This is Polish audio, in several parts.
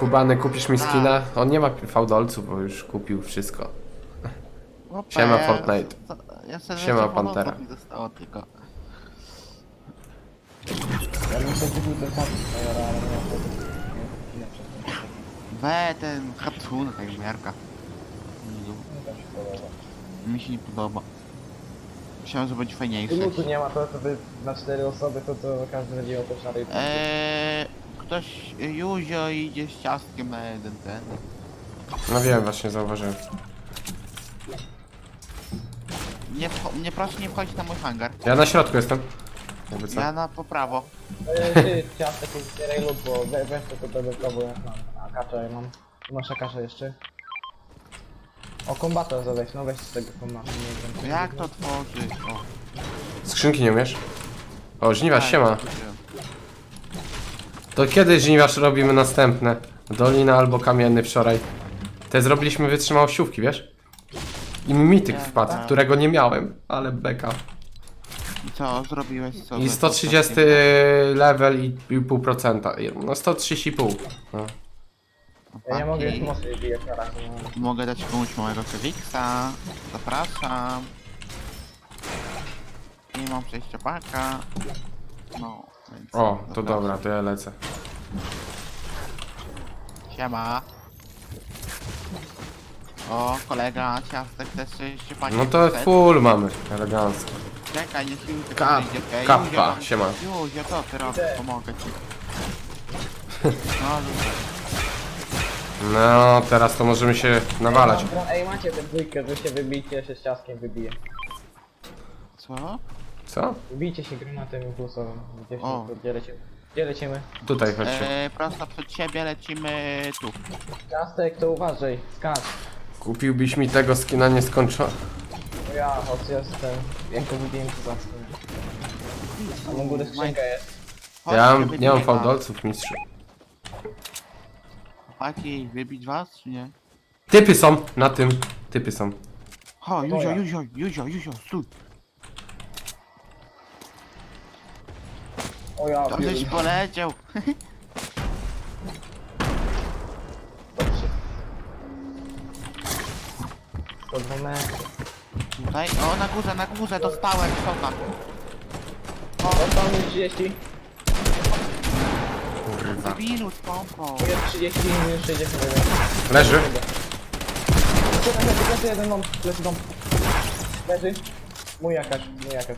Kubany, kupisz mi skina? On nie ma fałdolców, bo już kupił wszystko. Chłopie, Siema, ja- Fortnite. Ja sobie Siema, jeszcze Pantera. mi zostało tylko. Ja bym sobie kupił ten Majora, ale nie mam nie We ten Hapsun, tak miarka. Mi tam się podoba. Mi się nie podoba. Myślałem, że będzie Tu fajniejszy. lutu nie ma, to, to by na cztery osoby, to, to każdy będzie miał po szarej Eee, ktoś, Juzio idzie z ciastkiem na jeden ten. No wiem, właśnie zauważyłem. Nie, wcho- nie proszę nie wchodzić na mój hangar. Ja na środku jestem. Jakby co? Ja na po prawo. E, Ty, ciastek zbieraj lód, bo we, weź to, będę próbował jak mam. A kacza ja mam. Tu masz kaszę jeszcze. O, kombator zaweź, no weź z tego kombata. nie wiem. Jak to tworzyć? O, Skrzynki nie umiesz? O, żniwa, tak, siema. wróciłem. To kiedy żniwasz robimy następne? Dolina albo kamienny wczoraj. Te zrobiliśmy wytrzymałościówki, wiesz? I mi mityk Tak, wpadł, tak. którego nie miałem, ale beka. I co, zrobiłeś co? I 130 level i i pół procenta. No 130,5. No. Ja nie mogę na razie. No. Mogę dać komuś małego Keviksa. Zapraszam. Nie mam przejściopaka. No, więc... O, to zapraszam. dobra, to ja lecę. Siema. O, kolega, ciastek też przejściopaki. No to full mamy, elegancko. Czekaj, nie siły tylko Kap, wyjdzie, okej? kappa, Józio, siema. Józio, co ty robisz? Pomogę ci. No, dobra. No, teraz to możemy się nawalać. Ej, macie tę dwójkę, wy się wybijcie, ja się z ciastkiem wybiję. Co? Co? Wybijcie się granatem impulsowym. O. gdzie lecimy. Gdzie lecimy? Tutaj chodźcie. E, prosto przed siebie lecimy tu. Ciastek, to uważaj, skacz. Kupiłbyś mi tego skina nieskończony. No Ja, choć jestem. Jak to wybiłem to zawsze. A na górę skrzynka jest. Chodźcie, Ja mam, nie mam fałdolców, mistrzu. Chłopaki, wybić was, czy nie? Typy są na tym. Typy są. Ho, Juzio, ja. Juzio, Juzio, Juzio, stój. O ja, To żeś pierdolę. poleciał. Dobrze. 102 metry. Tutaj, o, na górze, na górze, dostałem, szota. Dostał mi 30. Kurwa. Debilu z pompą. Jest 30, minus 61. Leży. Leży, leży, leży jeden dom, leży dom. Leży. Mój jakaś, mój jakaś.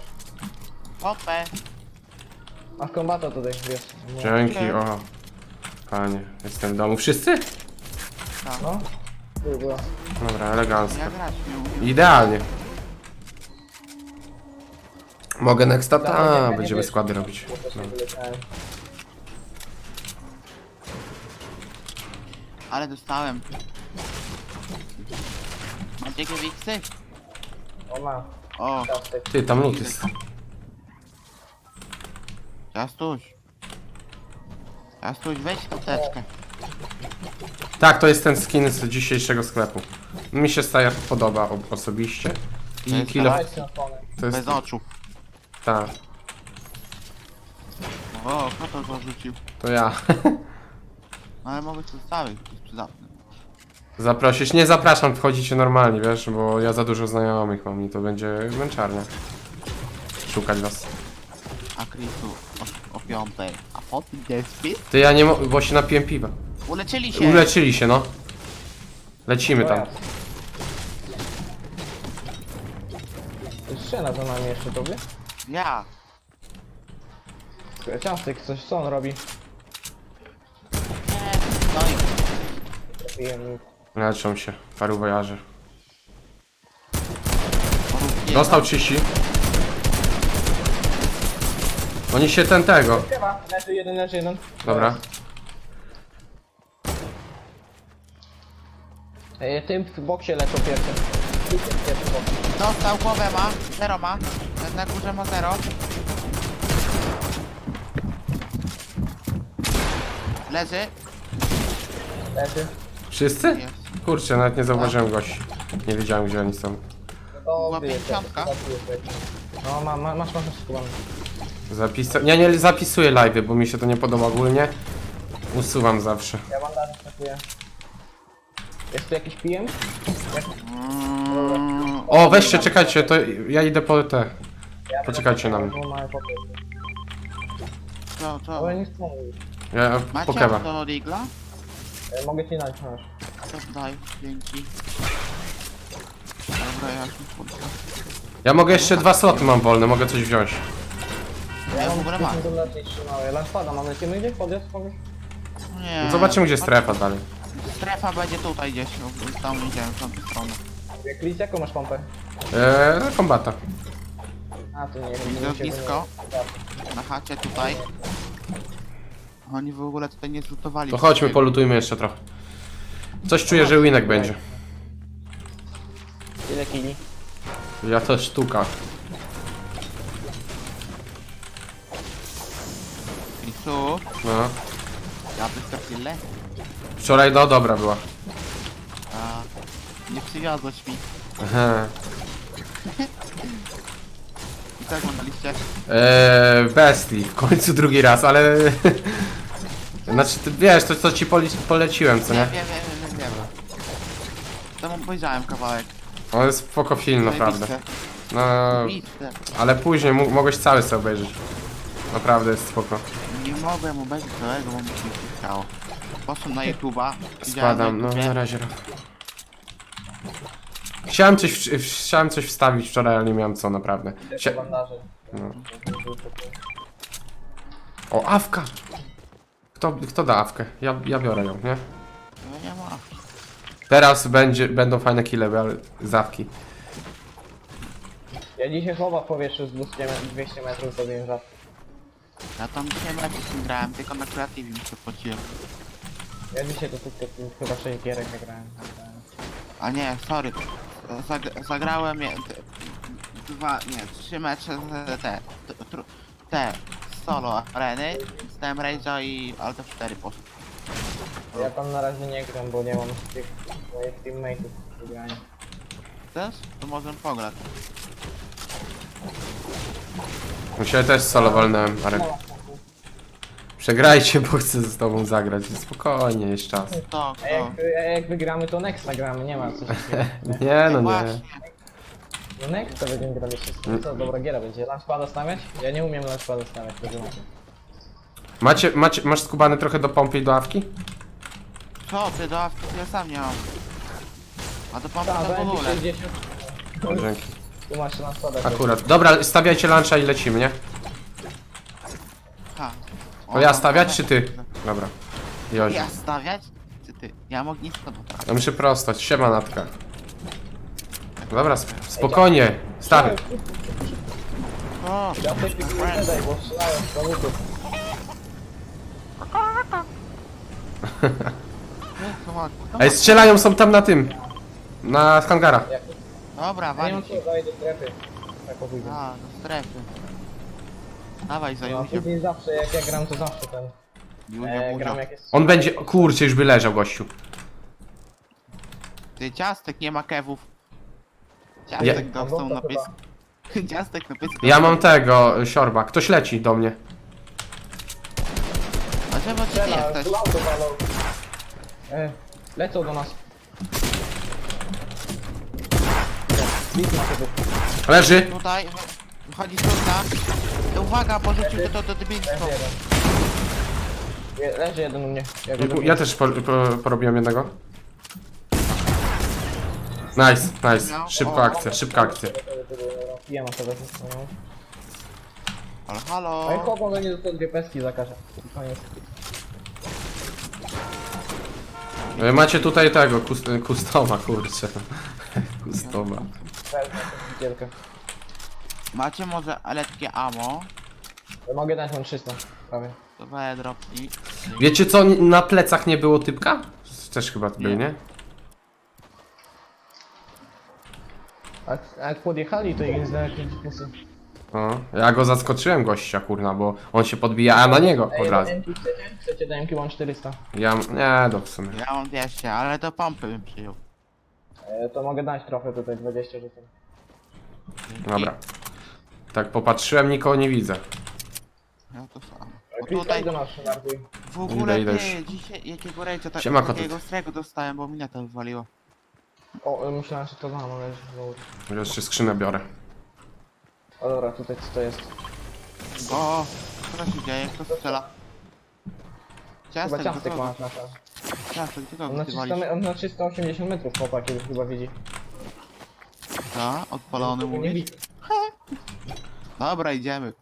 Popę. Masz kombata tutaj, wiesz. Nie. Dzięki, o. Panie, jestem w domu. Wszyscy? No. Tu była. Dobra, elegancko. Ja grać nie umiem. Idealnie. Mogę nexta? Ta, nie będziemy składy robić. Prostu wyleciałem. Ale dostałem. Macie Keviksy? O ma, O, ciastek. Ty, tam lód jest. Ciastuś. Ciastuś, weź teczkę. Tak, to jest ten skin z dzisiejszego sklepu. Mi się staje podoba o- osobiście. To I jest kilo. Na stronę. To jest. Bez oczu. Tak, O, kto to zarzucił? to ja. No ale mogę to zostawić, to jest przydatne. Zaprosić. Nie zapraszam, wchodzicie normalnie, wiesz, bo ja za dużo znajomych mam i to będzie męczarnia. Szukać was. A Chrisu o, o piątej. A potem gdzie jest spis? Ty ja nie mo- bo się napiłem piwa. Uleczyli się! Uleczyli się, no. Lecimy tam. Strzela za nami jeszcze tobie. Ja! Ciastek, coś co on robi? Nie, no i Trafiłem. Leczą się. Paru wojarzy. porównie. Dostał 30. Oni się ten tego. Leży jeden, leży jeden. Dobra. Ej, tym w boksie lecą pierwszy. Pierwszy bok. Dostał głowę ma, zero ma. Ten na górze ma zero. Leży. Leży. Wszyscy? Jest. Kurczę, nawet nie zauważyłem gości. Nie wiedziałem gdzie oni są. To Była pięćdziesiątka. No, ma, ma, masz, masz, masz skubany. Zapisa... Ja nie zapisuję live'y, bo mi się to nie podoba ogólnie. Usuwam zawsze. Ja bandaże skakuję. Jest tu jakiś PM? O, weźcie, czekajcie, to ja idę po te. Ja Poczekajcie na mnie. Co, co? Ale nie chcę mówić. Ja Macie pokewa. do Rigla? E, Mogę ci dać, masz. To daj, dzięki. Dobra, ja się kurczę. Ja mogę jeszcze dwa sloty mam wolne, mogę coś wziąć. Ja w ogóle mam. 10 dolarów i trzymały. Lanspada, mam lecimy gdzieś? Podjazd kogoś? Nie. No Zobaczymy gdzie strefa dalej. Strefa będzie tutaj gdzieś, no, tam idziemy w tamtą stronę. Chris, jaką masz pompę? Eee, kombata. A, tu nie Widzę nie Na chacie tutaj. Oni w ogóle tutaj nie zlutowali. To chodźmy, polutujmy jeszcze trochę. Coś czuję, że winek będzie. Ile kili? Ja to sztuka. Krisu, No. ja wystąpile. Wczoraj no dobra była. A nie przywiozłeś mi. Aha. I co oglądaliście? Eee, bestii, w końcu drugi raz, ale... Znaczy, ty wiesz, to co ci poli- poleciłem, co Nie, nie? wiem, wiem, wiem, wiem. Temu powiedziałem kawałek. On jest spoko film, naprawdę. Zajebiste. No, Zajebiste. ale później mu- mogłeś cały sobie obejrzeć. Naprawdę jest spoko. Nie mogłem obejrzeć całego, bo mi się nie chciało. Poszłem na YouTube'a. widziałem Spadam, no na YouTubie. razie. Chciałem coś, w- w- chciałem coś wstawić wczoraj, ale nie miałem co, naprawdę. Chcia- bandaże. No. O, awka! Kto, kto da awkę? Ja, ja biorę ją, nie? No nie ma. Teraz będzie, będą fajne kile, ale z awki. Ja dzisiaj chowa w powietrzu z 200 me- 200 metrów zrobiłem rzadko. Ja tam z tym grałem, tylko na kreatywie mi się płaciłem. Ja dzisiaj to tylko chyba 6 gierek nagrałem. A nie, sorry. Zag zagrałem je, te, dwa, nie, trzy mecze z te, t- tr- te solo areny, stałem Rage'a i Alto 4 poszedł. Ja tam na razie nie gram, bo nie mam tych moich teammateów do grania. Chcesz? To możemy pograć. Dzisiaj też solo walnąłem, ale przegrajcie, bo chcę z tobą zagrać. Spokojnie, jest czas. To, A to. jak, a jak wygramy to next nagramy, nie ma coś takiego. Nie, no nie. Właśnie. No next to będziemy grali wszystko. Co, dobra giera będzie. Launchpada stawiać? Ja nie umiem launchpada stawiać, to macie. Macie, macie, masz skubany trochę do pompy i do awki? Co ty do awki ja sam nie mam. A to pompy Tak, to w będzie ogóle. 60. Dzięki. Tu masz launchpada. Akurat. Dobra, stawiajcie luncha i lecimy, nie? Ha. To ja stawiać czy ty? Dobra. Jozi. Ja stawiać? Czy ty? Ja ognisko do Ja muszę prostać. Siema natka. Dobra, sp- spokojnie. Stary. O, Ja coś tylko nie daj, bo z. Ej, strzelają są tam na tym. Na hangarach. Dobra, Ja nie wali mam co do strefy. Tak. A, do strefy. Dawaj No, a Józiem. później zawsze, jak ja gram, to zawsze ten. Józio, E, gram jak jest. On będzie... Kurczę, już by leżał, gościu. Ty ciastek nie ma kewów. Ja- Ciastek dostał No to na pysk. Ciastek na pysk. Ja mam tego, y, siorba. Ktoś leci do mnie. A czemu ty Strzela, jesteś? tu auto walą. E, lecą do nas. Leży. Tutaj, wychodzi trudna. Uwaga, porzucił to, to, to debilstwo. Leży jeden. Je, leży jeden u mnie. Ja, go Ja też po, po, porobiłem jednego. Nice, nice. Szybka akcja, szybka akcja. Pijama sobie. No. Ale No i halo. chłop może nie dostał dwie peski za. Koniec. Y, Macie tutaj tego, kus, y, kustoma, kurczę. Kustoma. Macie może letkie ammo? Mogę dać mam 300. Prawie. To weź dropnij. Wiecie co, na plecach nie było typka? Też chyba był, Nie. nie? A, a jak podjechali, to ich jakieś pusy. No, ja go zaskoczyłem gościa, kurna, bo on się podbija, a na niego od razu. Chcecie? Chcecie do MK mam 400. Ja, nie, do w sumie. Ja mam 200, ale do pompy bym przyjął. E, to mogę dać trochę tutaj, 20 rzucę. Dobra. Tak popatrzyłem, nikogo nie widzę. Ja to samo. Tutaj- do nas żartuj. W ogóle Idę, idę ty, już. dzisiaj jakiego rejcia tak, Siema, kotek. takiego strego dostałem, bo mnie to wywaliło. O, myślałem, że to dam, ale... no, Jeszcze skrzynę biorę. O dobra, tutaj co to jest? O, co tam się dzieje? Kto strzela? Chyba Ciastek, do ciastek kogo? masz na czas. Ciastek, do On kogo na, ty 300, walisz? me- on na 380 metrów chłopak już chyba widzi. Co? Odpalony Nie mówisz? widzi. Dobra, idziemy.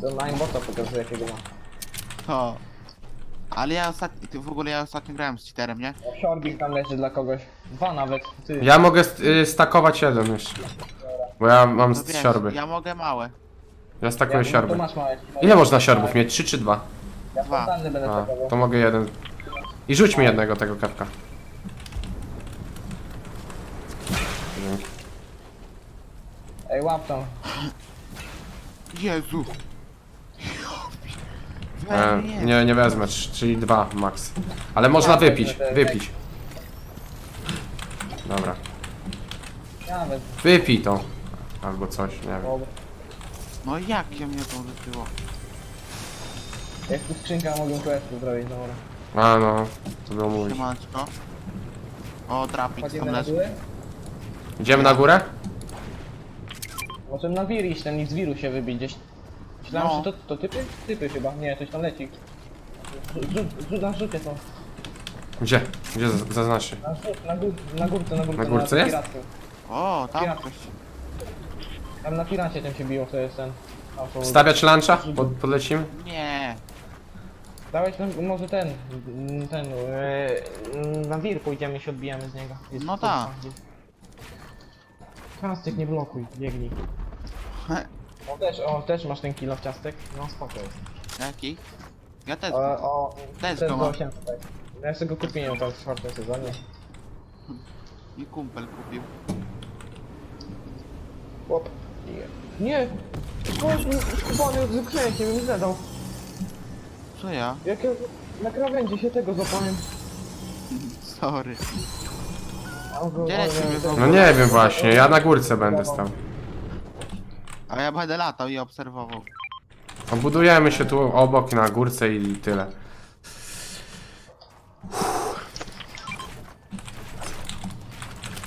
To na imbota pokazuje jakiego ma. To. Ale ja ostatnio, ty w ogóle ja ostatnio grałem z cheaterem, nie? Shorbik tam leży dla kogoś. Dwa nawet. Ty. Ja mogę st- y, stakować jeden jeszcze. Bo ja mam No z wiesz, siorby. ja mogę małe. Ja stakuję no to siorby. masz małe. Ile można siorbów mieć? 3 czy 2? Ja Dwa. fontanny będę A, to mogę jeden. I rzuć mi jednego tego kawka. Dzięki. Ej, łap tam. Jezu! E, Nie, nie. nie, nie wezmę, trz- czyli dwa max. Ale można wypić, wypić. Dobra. Ja nawet. Wypij to. Albo coś, nie wiem. No jak się mnie to uderzyło? jak tu skrzynka mogę questu zrobić, dobra. A no, to było mówić. Siemaneczko. O, trapik tam Chodzimy na leży. górę? Idziemy na górę? Możemy na wir iść, ten i z wiru się wybić gdzieś. Myślałem, No. że to, to typy? Typy chyba. Nie, coś tam leci. Rzut, rzut, na rzucie są. Gdzie? Gdzie zaz- zaznaczcie? Na, rzut, na, gór, na górce, na górce. Na górce jest? O, tam Ja. ktoś. Tam na piracie tym się biło, to jest ten. Stawiać luncha? Pod, podlecimy? Nie. Dałeś nam, może ten, ten, e, na wir pójdziemy i się odbijamy z niego. Jest No tak. Ciastek nie blokuj, biegnij. O też, o też masz ten kilo w ciastek? No spoko jest. Jaki? Ja też. O, o Też ten go mam. 8 tutaj. Ja sobie go kupiłem tam w czwartym sezonie. I kumpel kupił. Chłop. Nie! Nie! Skupany z kręciem mi zadał. Co ja? Jak ja na krawędzi się tego zapałem. Sorry. Go- Gdzie o, lecimy? No nie wiem właśnie, ja na górce będę stał. A ja będę latał i obserwował. Budujemy się tu obok na górce i tyle.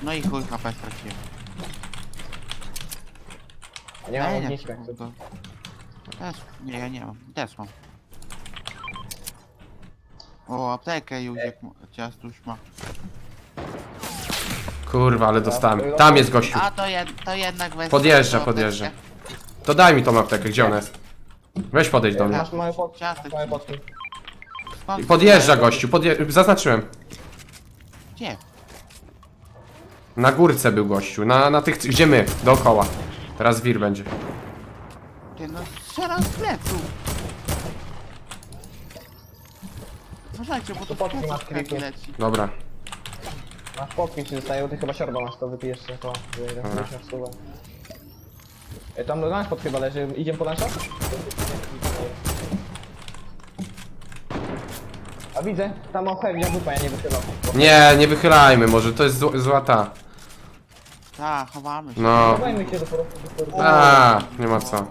No i chuj HP straciłem. Nie mam Ej, ogniska. jak to- Też. Nie, ja nie mam. Też mam. O, aptekę Józek ma- ciastuś ma. Kurwa, ale dostałem. Tam jest gościu. A to, jed, to Podjeżdża, podjeżdża. To daj mi tą aptekę, gdzie ona jest? Weź podejdź do mnie. Masz Ciastek. I Podjeżdża gościu, podje... zaznaczyłem. Gdzie? Na górce był gościu, na, na tych, gdzie my, dookoła. Teraz wir będzie. Ty no strzelam z pleców. Uważajcie, bo to z potki pleców masz, leci. Dobra. Masz potki ci zostaje, bo ty chyba siorba masz, to wypijesz się to. Dobra. Ej, Tam do nas pod chyba leży, idziemy po nasza? A widzę, tam mam pewnie dupa, ja nie wychylam. Nie, nie wychylajmy, może to jest zł- zła ta. Tak, chowamy się. No. Chowajmy się do prostu do kurwa. A, nie ma co.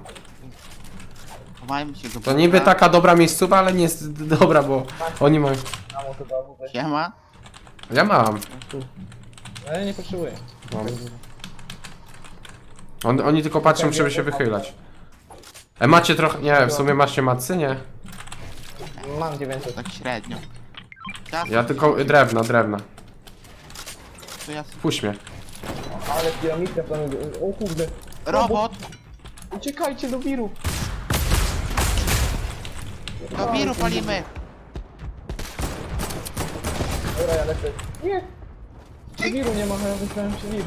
Chowajmy się do To niby taka dobra miejscowa, ale nie jest dobra, bo oni mają... Mamo chyba Siema. Ja mam. Ale nie potrzebuję. mam. On, oni tylko patrzą, żeby się wychylać. E, macie trochę... Nie, w sumie macie macy? Nie. Mam 900. Tak średnio. Ja tylko drewna, drewna. To ja... Puść mnie. Ale piramidka tam... O kurde. Robot! Uciekajcie do wiru. Do wiru palimy! Dobra, ja lecę. Nie! Do wiru nie ma, ja myślałem, że wir.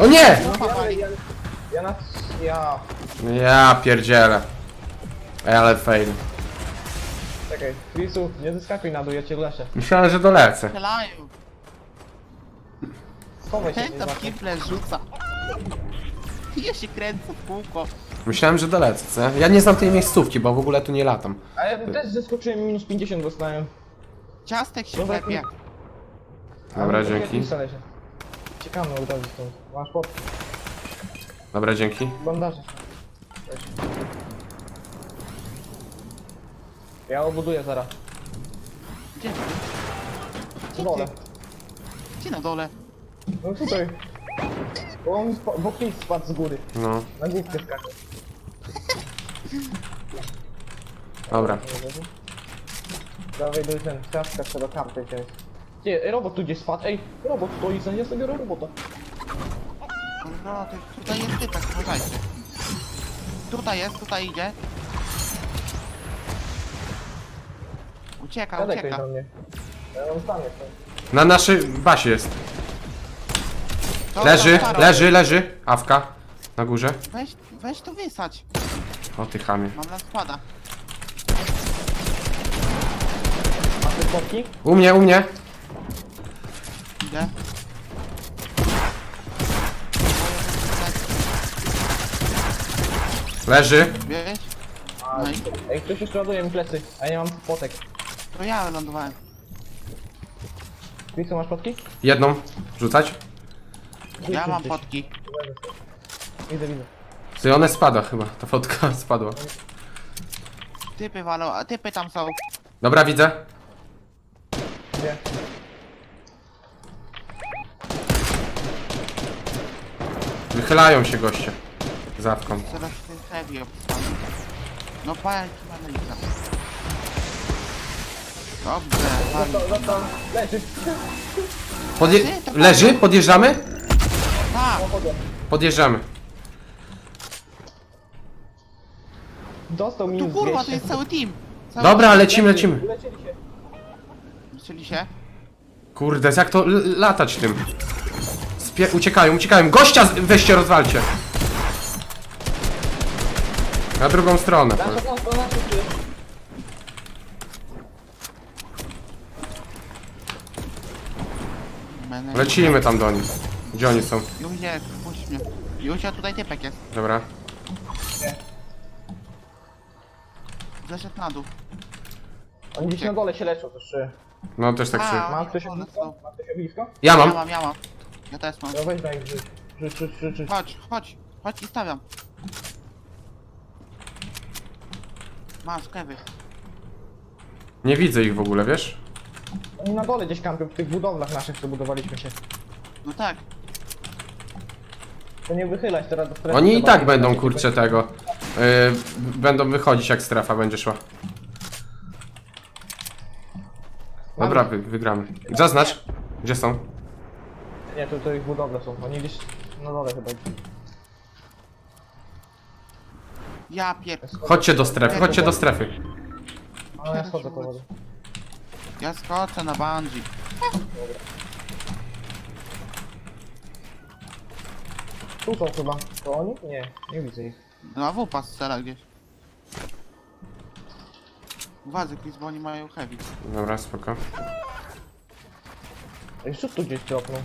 O nie! Ja, ja, ja na... Ja... Ja pierdzielę. Ej, ale fail. Czekaj, Chrisu, nie zeskakuj na dół, ja cię leszę. Myślałem, że dolecę. Strzelają! Schowaj się, nie zobaczę. kiple rzuca. Ja się kręcę w kółko. Myślałem, że dolecę, co? Ja nie znam tej miejscówki, bo w ogóle tu nie latam. A ja też zeskoczyłem minus 50 dostałem. Ciastek się Dobra, klepie. Dobra, dzięki. Leży. Ciekamy od razu stąd. Masz pod Dobra, dzięki. bandaże. Ja obuduję zaraz. Gdzie ty? Na dole. Gdzie na dole? No tutaj. Bo on spa- bo Chris spadł z góry. No, Na główkę skakał. dobra. Dawaj do ten ciastka trzeba kartę wziąć. Ej, robot tu gdzieś spadł, ej, robot stoi, za nie sobie biorę robota. No, to tutaj jest typek, uważajcie. Tutaj jest, tutaj idzie. Ucieka, Siadaj ktoś ucieka. do mnie. Ja mam. Na naszej basie jest. To- Leży, to leży, leży. Awka. Na górze. Weź, weź to wysać. O ty chamie. Mam na spada. Masz te spotki? U mnie, u mnie. Idę. Leży. Wiesz? A, No i Ej, ktoś jeszcze ładuje mi plecy, a ja nie mam potek. to ja lądowałem. Chrisu, masz potki? Jedną. Rzucać. Ja mam potki. Widzę, widzę. Ty one spada chyba. Ta fotka spadła. Typy walą, a typy tam są. Dobra, widzę. Gdzie? Wychylają się goście. Zawką. Zaraz ten heavy. No palki. Dobrze, pali. To, to, to, leży. Podje leży? Podjeżdżamy? Tak. Podjeżdżamy. Dostał tu minus kurwa, to 200. jest cały team. Cały Dobra, lecimy, lecimy. Się. Się? Kurde, jak to l- latać tym? Uciekają, uciekają. Gościa z- weźcie, rozwalcie. Na drugą stronę. Nasza, nasza, Menel. Lecimy tam do nich. Gdzie oni są? Józie, puść mnie. Józia, tutaj typek jest. Dobra. Zeszedł na dół. Oni gdzieś na dole się leczą, to trzy. No też tak się. A. Ma ktoś ognisko? są. Ma ktoś ognisko? Ja Ja mam. mam, ja mam. Ja też mam. No weź daj rzuć. Rzuć, rzuć, rzuć, rzuć. Chodź, chodź, chodź i stawiam. Masz, kewy. Nie widzę ich w ogóle, wiesz? Oni na dole gdzieś kampią, w tych budowlach naszych, co budowaliśmy się. No tak. To nie wychylać teraz do strefy. Oni i tak będą, kurczę, tego. Yy, będą wychodzić jak strefa będzie szła. Dobra, wy, wygramy. Zaznacz. Gdzie są? Nie, to, to ich budowle są. Oni gdzieś na dole chyba. Ja pier... Chodźcie do strefy, chodźcie do strefy. A ja schodzę po wodę. Ja skoczę na bungee. Tu są chyba. To oni? Nie, nie widzę ich. No a wupa strzela gdzieś. Uważaj, Chris, bo oni mają heavy. Dobra, spoko. Rzut tu gdzieś dropnął.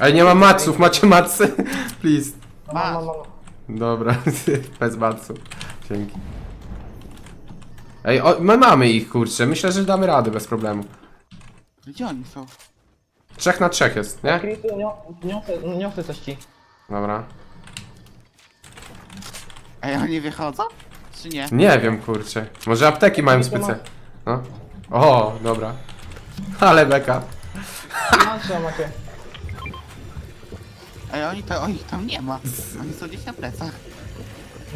Ej, nie mam maców, macie macy? Please. No, no, no, no. Dobra, bez maców. Dzięki. Ej, o, my mamy ich, kurczę. Myślę, że damy radę bez problemu. Gdzie oni są? Trzech na trzech jest, nie? Nio- niosę, niosę coś ci. Dobra. Ej, oni wychodzą? Czy nie? Nie wiem, kurczę. Może apteki mają specjalne. No. O, dobra. Ale beka. Macie. Ej, oni to, oni tam nie ma. Oni są gdzieś na plecach.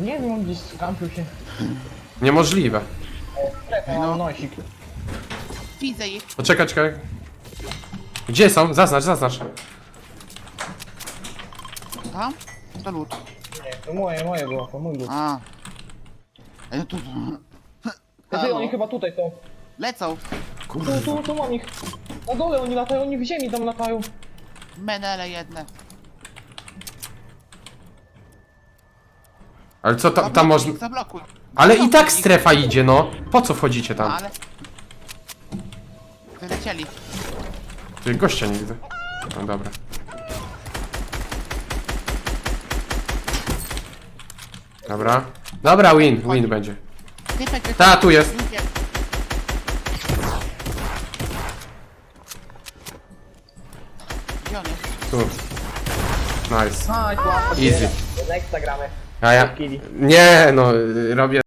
Nie wiem, on gdzieś kampił się. Niemożliwe. Strefę, no. no. nosik. Widzę ich. Poczekaj, czekaj. Gdzie są? Zaznacz, zaznacz. Tam? To lód. Nie, to moje, moje było, to mój lud. A. Ej, no tu... Ty, Halo. oni chyba tutaj są. Lecą. Tu, tu, tu mam ich. Na dole oni latają, oni w ziemi tam latają. Menele jedne. Ale co tam, tam można... Zablokuj. Ale i tak strefa idzie, no. Po co wchodzicie No, tam? ale... Wylecieli. Ty gościa nie widzę. No dobra. Dobra. Dobra, win, win będzie. Typek Ta, tu jest. Ludzie. Gdzie on jest? Tu. Nice. Easy. Next gramy. A ja... Kili. Nie, no, robię